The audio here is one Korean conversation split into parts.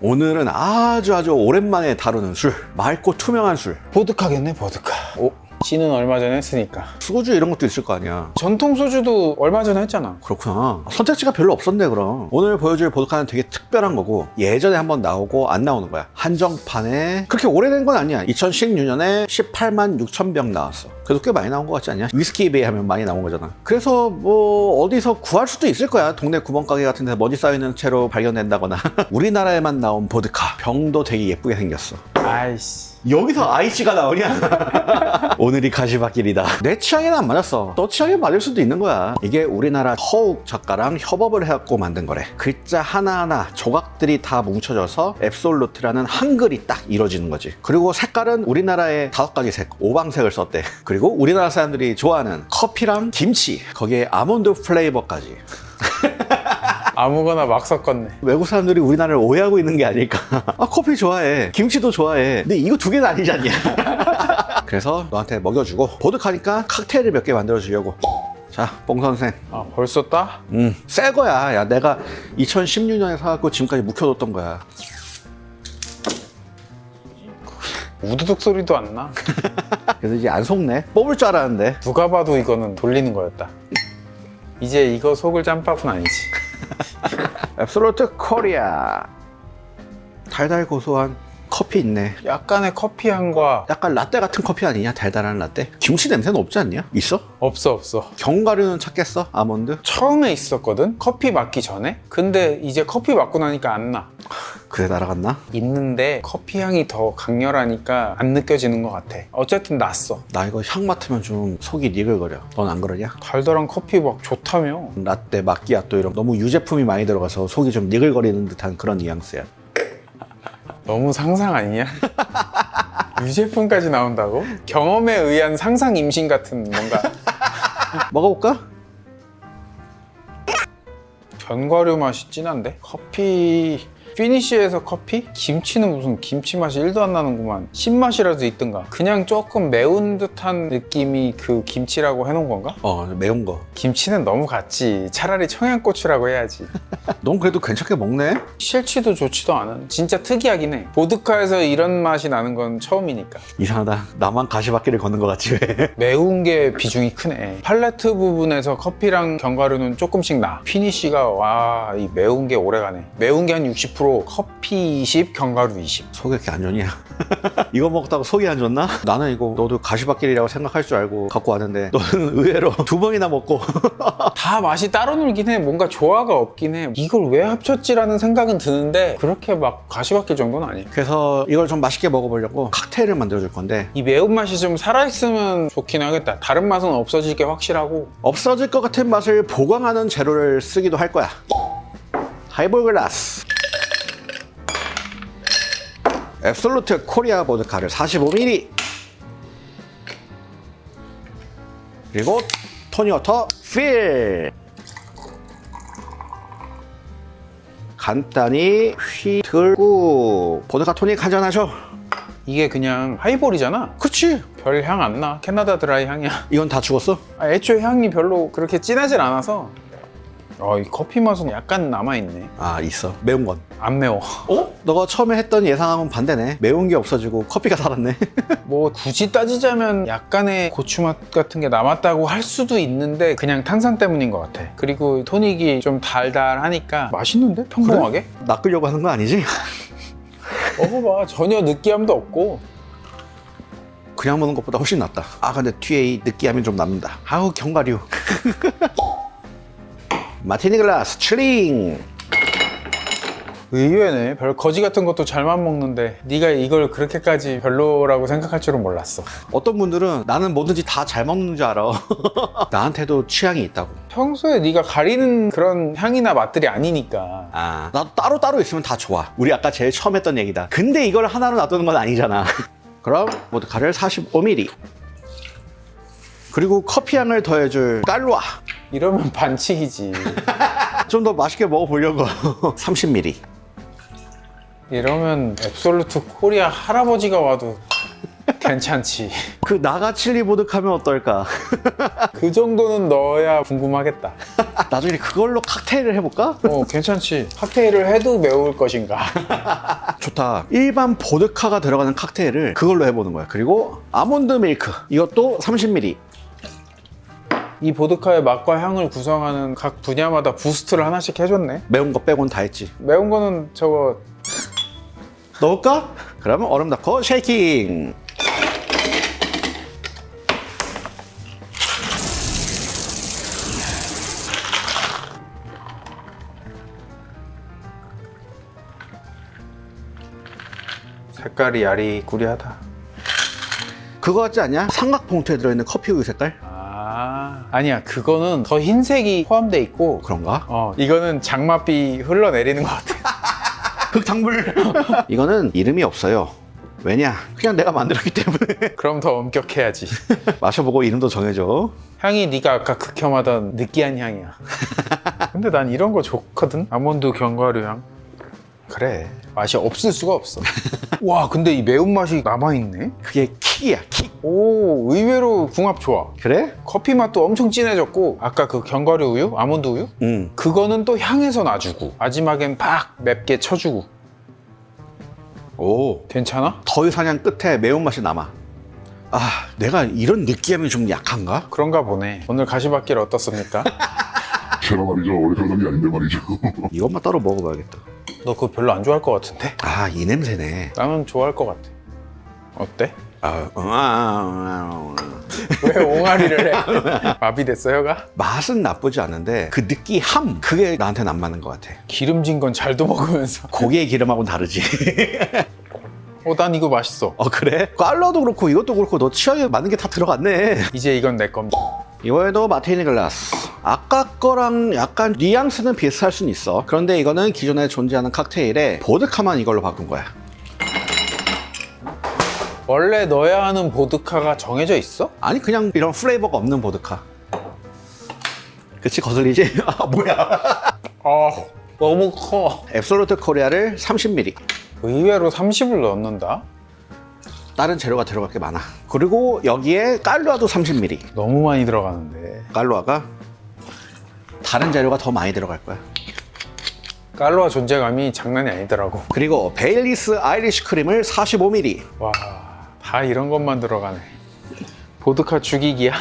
오늘은 아주 아주 오랜만에 다루는 술. 맑고 투명한 술. 보드카겠네 보드카. 오, 지는 얼마 전에 했으니까. 소주 이런 것도 있을 거 아니야. 전통 소주도 얼마 전에 했잖아. 그렇구나. 선택지가 별로 없었네 그럼. 오늘 보여줄 보드카는 되게 특별한 거고 예전에 한번 나오고 안 나오는 거야. 한정판에 그렇게 오래된 건 아니야. 2016년에 18만 6천 병 나왔어. 그래도 꽤 많이 나온 것 같지 않냐? 위스키 베이 하면 많이 나온 거잖아. 그래서 뭐 어디서 구할 수도 있을 거야. 동네 구멍가게 같은 데서 먼지 쌓여있는 채로 발견된다거나. 우리나라에만 나온 보드카. 병도 되게 예쁘게 생겼어. 아이씨 여기서 아이씨가 나오냐? 오늘이 가시밭길이다. 내 취향에는 안 맞았어. 너 취향에 맞을 수도 있는 거야. 이게 우리나라 허욱 작가랑 협업을 해갖고 만든 거래. 글자 하나하나 조각들이 다 뭉쳐져서 앱솔루트라는 한글이 딱 이루어지는 거지. 그리고 색깔은 우리나라의 다섯 가지 색, 오방색을 썼대. 그리고 우리나라 사람들이 좋아하는 커피랑 김치, 거기에 아몬드 플레이버까지. 아무거나 막 섞었네 외국 사람들이 우리나라를 오해하고 있는 게 아닐까. 아, 커피 좋아해. 김치도 좋아해. 근데 이거 두 개는 아니지 않냐. 그래서 너한테 먹여주고, 보드카니까 칵테일을 몇 개 만들어 주려고. 자, 뽕 선생. 아 벌써 따? 음, 새 거야. 야, 내가 2016년에 사갖고 지금까지 묵혀뒀던 거야. 우두둑 소리도 안 나 그래서 이제 안 속네. 뽑을 줄 알았는데. 누가 봐도 이거는 돌리는 거였다 이제 이거 속을 짬밥은 아니지 앱솔루트 코리아. 달달 고소한 커피 있네. 약간의 커피 향과 약간 라떼 같은 커피 아니냐? 달달한 라떼? 김치 냄새는 없지 않냐? 있어? 없어 없어 견과류는 찾겠어? 아몬드? 처음에 있었거든 커피 맞기 전에 근데 이제 커피 맞고 나니까 안나 그래 날아갔나? 있는데 커피 향이 더 강렬하니까 안 느껴지는 것 같아 어쨌든 났어 나 이거 향 맡으면 좀 속이 니글거려. 넌 안 그러냐? 달달한 커피 막 좋다며 라떼, 마끼아또 이런 너무 유제품이 많이 들어가서 속이 좀 니글거리는 듯한 그런 뉘앙스야. 너무 상상 아니냐? 유제품까지 나온다고? 경험에 의한 상상 임신 같은 뭔가 먹어볼까? 견과류 맛이 진한데? 커피 피니쉬에서 커피? 김치는 무슨 김치 맛이 1도 안 나는구만 신맛이라도 있든가 그냥 조금 매운 듯한 느낌이 그 김치라고 해놓은 건가? 어, 매운 거. 김치는 너무 같지 차라리 청양고추라고 해야지 넌 그래도 괜찮게 먹네? 싫지도 좋지도 않은 진짜 특이하긴 해 보드카에서 이런 맛이 나는 건 처음이니까 이상하다. 나만 가시밭길을 걷는 것 같지 왜? 매운 게 비중이 크네 팔레트 부분에서 커피랑 견과류는 조금씩 나 피니쉬가 와 이 매운 게 오래가네 매운 게 한 60% 커피 20 견과류 20 속이 이렇게 안 좋냐? 이거 먹다가 속이 안 좋나? 나는 이거 너도 가시밭길이라고 생각할 줄 알고 갖고 왔는데 너는 의외로 두 번이나 먹고 다 맛이 따로 놀긴 해 뭔가 조화가 없긴 해 이걸 왜 합쳤지라는 생각은 드는데 그렇게 막 가시밭길 정도는 아니야 그래서 이걸 좀 맛있게 먹어보려고 칵테일을 만들어줄 건데 이 매운맛이 좀 살아있으면 좋긴 하겠다 다른 맛은 없어질 게 확실하고 없어질 것 같은 맛을 보강하는 재료를 쓰기도 할 거야. 하이볼 글라스. 앱솔루트 코리아 보드카를 45ml. 그리고 토니워터 필. 간단히 휘들고 보드카 토닉 한잔 하셔. 이게 그냥 하이볼이잖아 그치? 별 향 안 나 캐나다 드라이 향이야 이건 다 죽었어? 아, 애초에 향이 별로 그렇게 진하진 않아서 어, 이 커피 맛은 약간 남아있네 아 있어. 매운 건. 안 매워 어? 너가 처음에 했던 예상하고는 반대네. 매운 게 없어지고 커피가 살았네. 뭐 굳이 따지자면 약간의 고추 맛 같은 게 남았다고 할 수도 있는데 그냥 탄산 때문인 것 같아 그리고 토닉이 좀 달달하니까 맛있는데? 평범하게? 낚으려고 하는 거 아니지? 먹어봐 전혀 느끼함도 없고 그냥 먹는 것보다 훨씬 낫다. 아 근데 뒤에 이 느끼함이 좀 남는다. 아우 견과류. 마티니 글라스 칠링. 의외네 별 거지 같은 것도 잘만 먹는데 네가 이걸 그렇게까지 별로라고 생각할 줄은 몰랐어 어떤 분들은 나는 뭐든지 다 잘 먹는 줄 알아. 나한테도 취향이 있다고. 평소에 네가 가리는 그런 향이나 맛들이 아니니까 아, 나도 따로 따로 있으면 다 좋아. 우리 아까 제일 처음 했던 얘기다. 근데 이걸 하나로 놔두는 건 아니잖아. 그럼 모드카를 45ml. 그리고 커피 향을 더해줄 깔루아. 이러면 반칙이지 좀 더 맛있게 먹어보려고 30ml. 이러면 앱솔루트 코리아 할아버지가 와도 괜찮지. 그 나가 칠리 보드카면 어떨까? 그 정도는 넣어야 궁금하겠다. 나중에 그걸로 칵테일을 해볼까? 어, 괜찮지. 칵테일을 해도 매울 것인가. 좋다. 일반 보드카가 들어가는 칵테일을 그걸로 해보는 거야. 그리고 아몬드 밀크. 이것도 30ml. 이 보드카의 맛과 향을 구성하는 각 분야마다 부스트를 하나씩 해줬네. 매운 거 빼곤 다 했지. 매운 거는 저거 넣을까? 그러면 얼음 넣고 쉐이킹. 색깔이 야리꾸리하다. 그거 같지 않냐? 삼각 봉투에 들어있는 커피 우유 색깔? 아 아니야 그거는 더 흰색이 포함돼 있고 그런가? 어 이거는 장맛비 흘러내리는 것 같아. 흑탕물. 이거는 이름이 없어요. 왜냐? 그냥 내가 만들었기 때문에. 그럼 더 엄격해야지. 마셔보고 이름도 정해줘. 향이 네가 아까 극혐하던 느끼한 향이야. 근데 난 이런 거 좋거든. 아몬드 견과류 향. 그래 맛이 없을 수가 없어. 와 근데 이 매운 맛이 남아 있네. 그게 킥이야, 킥. 오 의외로 궁합 좋아. 그래? 커피 맛도 엄청 진해졌고 아까 그 견과류 우유, 아몬드 우유 응. 그거는 또 향에서 놔주고 마지막엔 팍 맵게 쳐주고 오. 괜찮아? 더위 사냥 끝에 매운맛이 남아. 아, 내가 이런 느끼함이 좀 약한가? 그런가 보네. 오늘 가시밭길 어떻습니까? 제가 말이죠 원래 그런 게 아닌데 말이죠 이것만 따로 먹어봐야겠다. 너 그거 별로 안 좋아할 것 같은데? 아, 이 냄새네. 나는 좋아할 것 같아. 어때? 아, 아, 아, 아. 왜 옹알이를 해? 마비됐어 혀가? 맛은 나쁘지 않은데 그 느끼함 그게 나한테는 안 맞는 것 같아. 기름진 건 잘도 먹으면서 고기의 기름하고는 다르지. 어 난 이거 맛있어 어 그래? 깔러도 그렇고 이것도 그렇고 너 취향에 맞는 게 다 들어갔네. 이제 이건 내 겁니다 이번에도 마티니 글라스. 아까 거랑 약간 뉘앙스는 비슷할 수는 있어. 그런데 이거는 기존에 존재하는 칵테일에 보드카만 이걸로 바꾼 거야. 원래 넣어야 하는 보드카가 정해져 있어? 아니 그냥 이런 플레이버가 없는 보드카. 그치 거슬리지? 아 뭐야? 아 너무 커 앱솔루트 코리아를 30ml. 의외로 30을 넣는다? 다른 재료가 들어갈 게 많아. 그리고 여기에 깔루아도 30ml. 너무 많이 들어가는데 깔루아가 다른 재료가 더 많이 들어갈 거야. 깔로아 존재감이 장난이 아니더라고 그리고 베일리스 아이리쉬 크림을 45ml. 와 다 이런 것만 들어가네 보드카 죽이기야?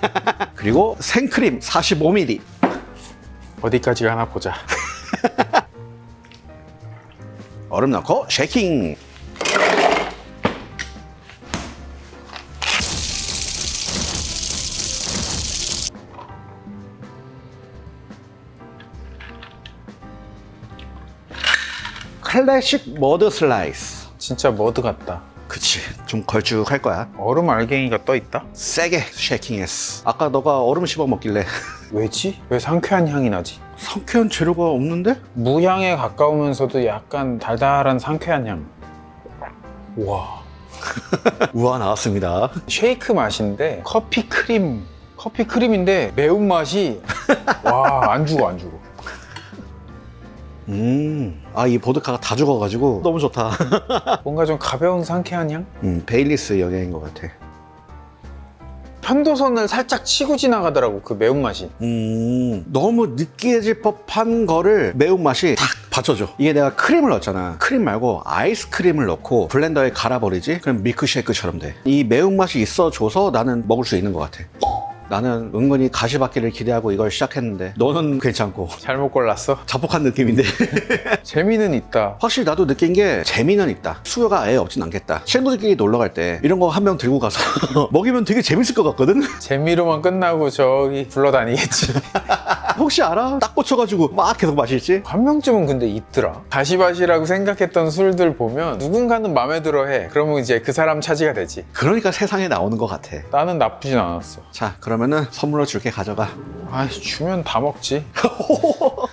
그리고 생크림 45ml. 어디까지 가나 보자 얼음 넣고 쉐이킹. 클래식 머드 슬라이스. 진짜 머드 같다 그치. 좀 걸쭉할 거야. 얼음 알갱이가 떠 있다? 세게 쉐이킹했어. 아까 너가 얼음 씹어 먹길래 왜지? 왜 상쾌한 향이 나지? 상쾌한 재료가 없는데? 무향에 가까우면서도 약간 달달한 상쾌한 향. 와. 우와 나왔습니다. 쉐이크 맛인데 커피 크림. 커피 크림인데 매운 맛이 와, 안 죽어, 안 죽어. 음, 아 이 보드카가 다 죽어가지고 너무 좋다. 뭔가 좀 가벼운 상쾌한 향? 음, 베일리스 영향인 것 같아. 편도선을 살짝 치고 지나가더라고, 그 매운맛이. 음, 너무 느끼해질 법한 거를 매운맛이 탁 받쳐줘. 이게 내가 크림을 넣었잖아. 크림 말고 아이스크림을 넣고 블렌더에 갈아버리지? 그럼 밀크쉐이크처럼 돼. 이 매운맛이 있어줘서 나는 먹을 수 있는 것 같아. 나는 은근히 가시밭기를 기대하고 이걸 시작했는데 너는 괜찮고 잘못 골랐어? 자폭한 느낌인데 재미는 있다. 확실히 나도 느낀 게 재미는 있다 수요가 아예 없진 않겠다 친구들끼리 놀러 갈 때 이런 거 한 명 들고 가서 먹이면 되게 재밌을 것 같거든 재미로만 끝나고 저기 굴러다니겠지. 혹시 알아? 딱 꽂혀가지고 막 계속 마실지 한 명쯤은 근데 있더라. 가시밭이라고 생각했던 술들 보면 누군가는 마음에 들어 해. 그러면 이제 그 사람 차지가 되지. 그러니까 세상에 나오는 것 같아 나는 나쁘진 않았어. 자 그러면은 선물로 줄게 가져가 아 주면 다 먹지.